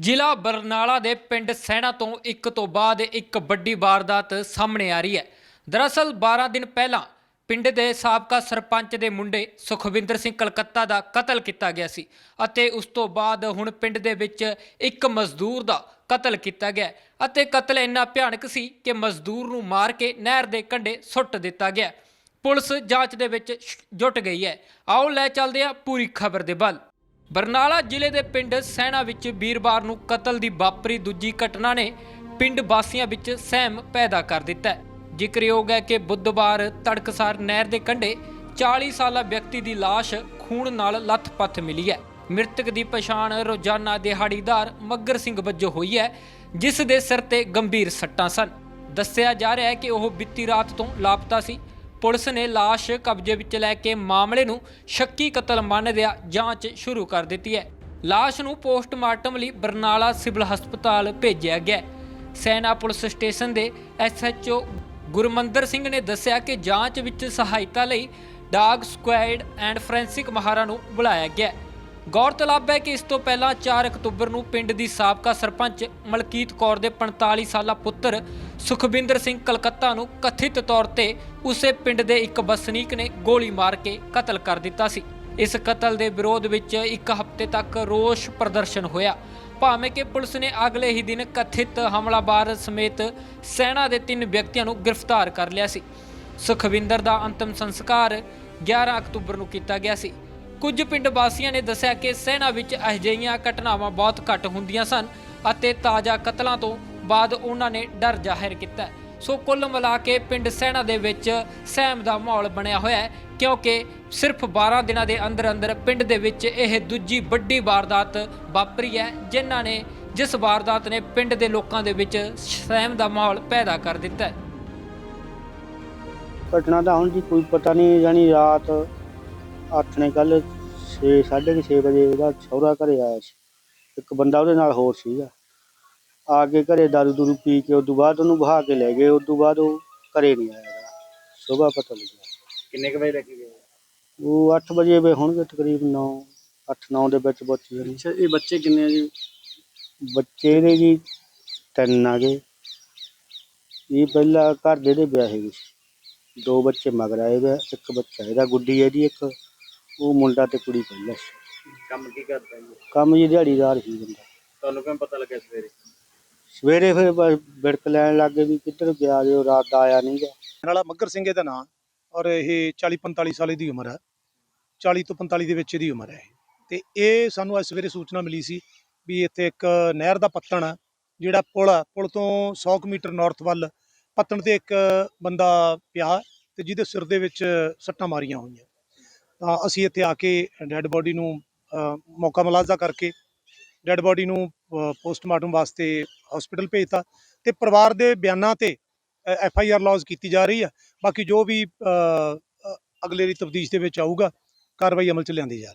ਜ਼ਿਲ੍ਹਾ ਬਰਨਾਲਾ ਦੇ ਪਿੰਡ ਸੈਣਾ ਤੋਂ ਇੱਕ ਤੋਂ ਬਾਅਦ ਇੱਕ ਵੱਡੀ ਵਾਰਦਾਤ ਸਾਹਮਣੇ ਆ ਰਹੀ ਹੈ। ਦਰਅਸਲ 12 ਦਿਨ ਪਹਿਲਾਂ ਪਿੰਡ ਦੇ ਸਾਬਕਾ ਸਰਪੰਚ ਦੇ ਮੁੰਡੇ ਸੁਖਵਿੰਦਰ ਸਿੰਘ ਕਲਕੱਤਾ ਦਾ ਕਤਲ ਕੀਤਾ ਗਿਆ ਸੀ ਅਤੇ ਉਸ ਤੋਂ ਬਾਅਦ ਹੁਣ ਪਿੰਡ ਦੇ ਵਿੱਚ ਇੱਕ ਮਜ਼ਦੂਰ ਦਾ ਕਤਲ ਕੀਤਾ ਗਿਆ ਅਤੇ ਕਤਲ ਇੰਨਾ ਭਿਆਨਕ ਸੀ ਕਿ ਮਜ਼ਦੂਰ ਨੂੰ ਮਾਰ ਕੇ ਨਹਿਰ ਦੇ ਕੰਢੇ ਸੁੱਟ ਦਿੱਤਾ ਗਿਆ। ਪੁਲਿਸ ਜਾਂਚ ਦੇ ਵਿੱਚ ਸ਼- ਜੁਟ ਗਈ ਹੈ। ਆਓ ਲੈ ਚੱਲਦੇ ਹਾਂ ਪੂਰੀ ਖਬਰ ਦੇ ਵੱਲ। ਬਰਨਾਲਾ ਜ਼ਿਲ੍ਹੇ ਦੇ ਪਿੰਡ ਸੈਣਾ ਵਿੱਚ ਵੀਰਵਾਰ ਨੂੰ ਕਤਲ ਦੀ ਵਾਪਰੀ ਦੂਜੀ ਘਟਨਾ ਨੇ ਪਿੰਡ ਵਾਸੀਆਂ ਵਿੱਚ ਸਹਿਮ ਪੈਦਾ ਕਰ ਦਿੱਤਾ ਹੈ। ਜ਼ਿਕਰਯੋਗ ਹੈ ਕਿ ਬੁੱਧਵਾਰ ਤੜਕਸਾਰ ਨਹਿਰ ਦੇ ਕੰਢੇ 40 ਸਾਲਾ ਵਿਅਕਤੀ ਦੀ ਲਾਸ਼ ਖੂਨ ਨਾਲ ਲੱਥ-ਪੱਥ ਮਿਲੀ ਹੈ। ਮ੍ਰਿਤਕ ਦੀ ਪਛਾਣ ਰੋਜ਼ਾਨਾ ਦਿਹਾੜੀਦਾਰ ਮੱਗਰ ਸਿੰਘ ਵਜੋਂ ਹੋਈ ਹੈ, ਜਿਸ ਦੇ ਸਿਰ ਤੇ ਗੰਭੀਰ ਸੱਟਾਂ ਸਨ। ਦੱਸਿਆ ਜਾ ਰਿਹਾ ਹੈ ਕਿ ਉਹ ਬੀਤੀ ਰਾਤ ਤੋਂ ਲਾਪਤਾ ਸੀ। ਪੁਲਿਸ ਨੇ ਲਾਸ਼ ਕਬਜ਼ੇ ਵਿੱਚ ਲੈ ਕੇ ਮਾਮਲੇ ਨੂੰ ਸ਼ੱਕੀ ਕਤਲ ਮੰਨਦਿਆਂ ਜਾਂਚ ਸ਼ੁਰੂ ਕਰ ਦਿੱਤੀ ਹੈ। ਲਾਸ਼ ਨੂੰ ਪੋਸਟਮਾਰਟਮ ਲਈ ਬਰਨਾਲਾ ਸਿਵਲ ਹਸਪਤਾਲ ਭੇਜਿਆ ਗਿਆ ਸੈਨਾ ਪੁਲਿਸ ਸਟੇਸ਼ਨ ਦੇ ਐਸਐਚਓ ਗੁਰਮੰਦਰ ਸਿੰਘ ਨੇ ਦੱਸਿਆ ਕਿ ਜਾਂਚ ਵਿੱਚ ਸਹਾਇਤਾ ਲਈ ਡਾਗ ਸਕੁਐਡ ਐਂਡ ਫੋਰੈਂਸਿਕ ਮਹਾਰਾ ਨੂੰ ਬੁਲਾਇਆ ਗਿਆ ਗੌਰਤਲਬ ਹੈ ਕਿ ਇਸ ਤੋਂ ਪਹਿਲਾਂ 4 ਅਕਤੂਬਰ ਨੂੰ ਪਿੰਡ ਦੀ ਸਾਬਕਾ ਸਰਪੰਚ ਮਲਕੀਤ ਕੌਰ ਦੇ 45 ਸਾਲਾ ਪੁੱਤਰ ਸੁਖਬਿੰਦਰ ਸਿੰਘ ਕਲਕੱਤਾ ਨੂੰ ਕਥਿਤ ਤੌਰ ਤੇ ਉਸੇ ਪਿੰਡ ਦੇ ਇੱਕ ਵਸਨੀਕ ਨੇ ਗੋਲੀ ਮਾਰ ਕੇ ਕਤਲ ਕਰ ਦਿੱਤਾ ਸੀ। ਇਸ ਕਤਲ ਦੇ ਵਿਰੋਧ ਵਿੱਚ ਇੱਕ ਹਫ਼ਤੇ ਤੱਕ ਰੋਸ ਪ੍ਰਦਰਸ਼ਨ ਹੋਇਆ। ਭਾਵੇਂ ਕਿ ਪੁਲਿਸ ਨੇ ਅਗਲੇ ਹੀ ਦਿਨ ਕਥਿਤ ਹਮਲਾਵਰ ਸਮੇਤ ਸੈਨਾ ਦੇ ਤਿੰਨ ਵਿਅਕਤੀਆਂ ਨੂੰ ਗ੍ਰਿਫਤਾਰ ਕਰ ਲਿਆ ਸੀ। ਸੁਖਵਿੰਦਰ ਦਾ ਅੰਤਮ ਸੰਸਕਾਰ 11 ਅਕਤੂਬਰ ਨੂੰ ਕੀਤਾ ਗਿਆ ਸੀ। ਕੁਝ ਪਿੰਡ ਵਾਸੀਆਂ ਨੇ ਦੱਸਿਆ ਕਿ ਸੈਨਾ ਵਿੱਚ ਅਜਿਹੀਆਂ ਘਟਨਾਵਾਂ ਬਹੁਤ ਘੱਟ ਹੁੰਦੀਆਂ ਸਨ ਅਤੇ ਤਾਜ਼ਾ ਕਤਲਾਂ ਤੋਂ ਬਾਅਦ ਉਹਨਾਂ ਨੇ ਡਰ ਜ਼ਾਹਿਰ ਕੀਤਾ। ਸੋ ਕੁੱਲ ਮਿਲਾ ਕੇ ਪਿੰਡ ਸੈਨਾ ਦੇ ਵਿੱਚ ਸਹਿਮ ਦਾ ਮਾਹੌਲ ਬਣਿਆ ਹੋਇਆ ਹੈ, ਕਿਉਂਕਿ ਸਿਰਫ 12 ਦਿਨਾਂ ਦੇ ਅੰਦਰ ਅੰਦਰ ਪਿੰਡ ਦੇ ਵਿੱਚ ਇਹ ਦੂਜੀ ਵੱਡੀ ਵਾਰਦਾਤ ਵਾਪਰੀ ਹੈ, ਜਿਨ੍ਹਾਂ ਨੇ ਜਿਸ ਵਾਰਦਾਤ ਨੇ ਪਿੰਡ ਦੇ ਲੋਕਾਂ ਦੇ ਵਿੱਚ ਸਹਿਮ ਦਾ ਮਾਹੌਲ ਪੈਦਾ ਕਰ ਦਿੱਤਾ ਹੈ। ਘਟਨਾ ਦਾ ਹੁਣ ਜੀ ਕੋਈ ਪਤਾ ਨਹੀਂ ਜਾਨੀ ਰਾਤ ਅੱਠ ਨੇ ਕੱਲ 6 6:30 ਵਜੇ ਉਹਦਾ ਸਹੁਰਾ ਘਰੇ ਆਇਆ ਸੀ। ਇੱਕ ਬੰਦਾ ਉਹਦੇ ਨਾਲ ਹੋਰ ਸੀਗਾ। ਆ ਕੇ ਘਰੇ ਦਾਰੂ ਦੂਰੂ ਪੀ ਕੇ ਉਦੋਂ ਬਾਅਦ ਉਹਨੂੰ ਬਹਾ ਕੇ ਲੈ ਗਏ। ਉਦੋਂ ਬਾਅਦ ਉਹ ਘਰੇ ਨਹੀਂ ਆਇਆ ਸਵੇਰ ਪਤਾ ਲੱਗਿਆ। ਕਿੰਨੇ ਕੁ ਵਜੇ ਲੈ ਕੇ ਗਏ? ਉਹ 8 ਵਜੇ ਵੇ ਹੋਣਗੇ ਤਕਰੀਬ 9 8 9 ਦੇ ਵਿੱਚ ਪਹੁੰਚ ਜਾਣੀ ਅੱਛਾ ਇਹ ਬੱਚੇ ਕਿੰਨੇ ਆ ਜੀ? ਬੱਚੇ ਦੇ ਜੀ ਤਿੰਨ ਆ ਗਏ। ਇਹ ਪਹਿਲਾਂ ਘਰ ਦੇ ਦੇ ਵਿਆਹੇ ਗਏ ਸੀ। ਦੋ ਬੱਚੇ ਮਗਰ ਆਏ ਵੇ ਇੱਕ ਬੱਚਾ ਇਹਦਾ ਗੁੱਡੀ ਹੈ ਜੀ ਇੱਕ ਉਹ ਮੁੰਡਾ ਤੇ ਕੁੜੀ ਪਹਿਲਾਂ ਸੀ। ਕੰਮ ਕੀ ਕਰਦਾ ਜੀ? ਕੰਮ ਜੀ ਦਿਹਾੜੀਦਾਰ ਸੀ ਬੰਦਾ। ਤੁਹਾਨੂੰ ਕਿਵੇਂ ਪਤਾ ਲੱਗਿਆ ਸਵੇਰੇ? ਸਵੇਰੇ ਫਿਰ ਬਿੜਕ ਲੈਣ ਲੱਗ ਵੀ ਕਿੱਧਰ ਗਿਆ ਜੋ ਰਾਤ ਦਾ ਆਇਆ ਨਹੀਂ ਗਾ ਵਾਲਾ ਮੱਗਰ ਸਿੰਘ ਇਹਦਾ ਨਾਂ ਔਰ ਇਹ 40 45 ਸਾਲ ਦੀ ਉਮਰ ਹੈ। 40 ਤੋਂ 45 ਦੇ ਵਿੱਚ ਦੀ ਉਮਰ ਹੈ ਇਹ। ਤੇ ਇਹ ਸਾਨੂੰ ਅੱਜ ਸਵੇਰੇ ਸੂਚਨਾ ਮਿਲੀ ਸੀ ਵੀ ਇੱਥੇ ਇੱਕ ਨਹਿਰ ਦਾ ਪੱਤਣ ਆ, ਜਿਹੜਾ ਪੁਲ ਆ ਪੁਲ ਤੋਂ 100 ਕੁ ਮੀਟਰ ਨਾਰਥ ਵੱਲ ਪੱਤਣ ਤੇ ਇੱਕ ਬੰਦਾ ਪਿਆ ਤੇ ਜਿਹਦੇ ਸਿਰ ਦੇ ਵਿੱਚ ਸੱਟਾਂ ਮਾਰੀਆਂ ਹੋਈਆਂ। ਤਾਂ ਅਸੀਂ ਇੱਥੇ ਆ ਕੇ ਡੈੱਡ ਬੋਡੀ ਨੂੰ ਮੌਕਾ ਮੁਲਾਜ਼ਾ ਕਰਕੇ ਡੈੱਡ ਬੋਡੀ ਨੂੰ ਪੋਸਟਮਾਰਟਮ ਵਾਸਤੇ ਹਸਪੀਟਲ ਭੇਜਤਾ ਤੇ ਪਰਿਵਾਰ ਦੇ ਬਿਆਨਾਂ ਤੇ ਐਫ ਆਈ ਆਰ ਲੌਜ ਕੀਤੀ ਜਾ ਰਹੀ ਹੈ। ਬਾਕੀ ਜੋ ਵੀ ਅ, ਅ, ਅਗਲੇਰੀ ਤਫਤੀਸ਼ ਦੇ ਵਿੱਚ ਆਊਗਾ ਕਾਰਵਾਈ ਅਮਲ ਚ ਲਿਆਂਦੀ ਜਾ ਰਹੀ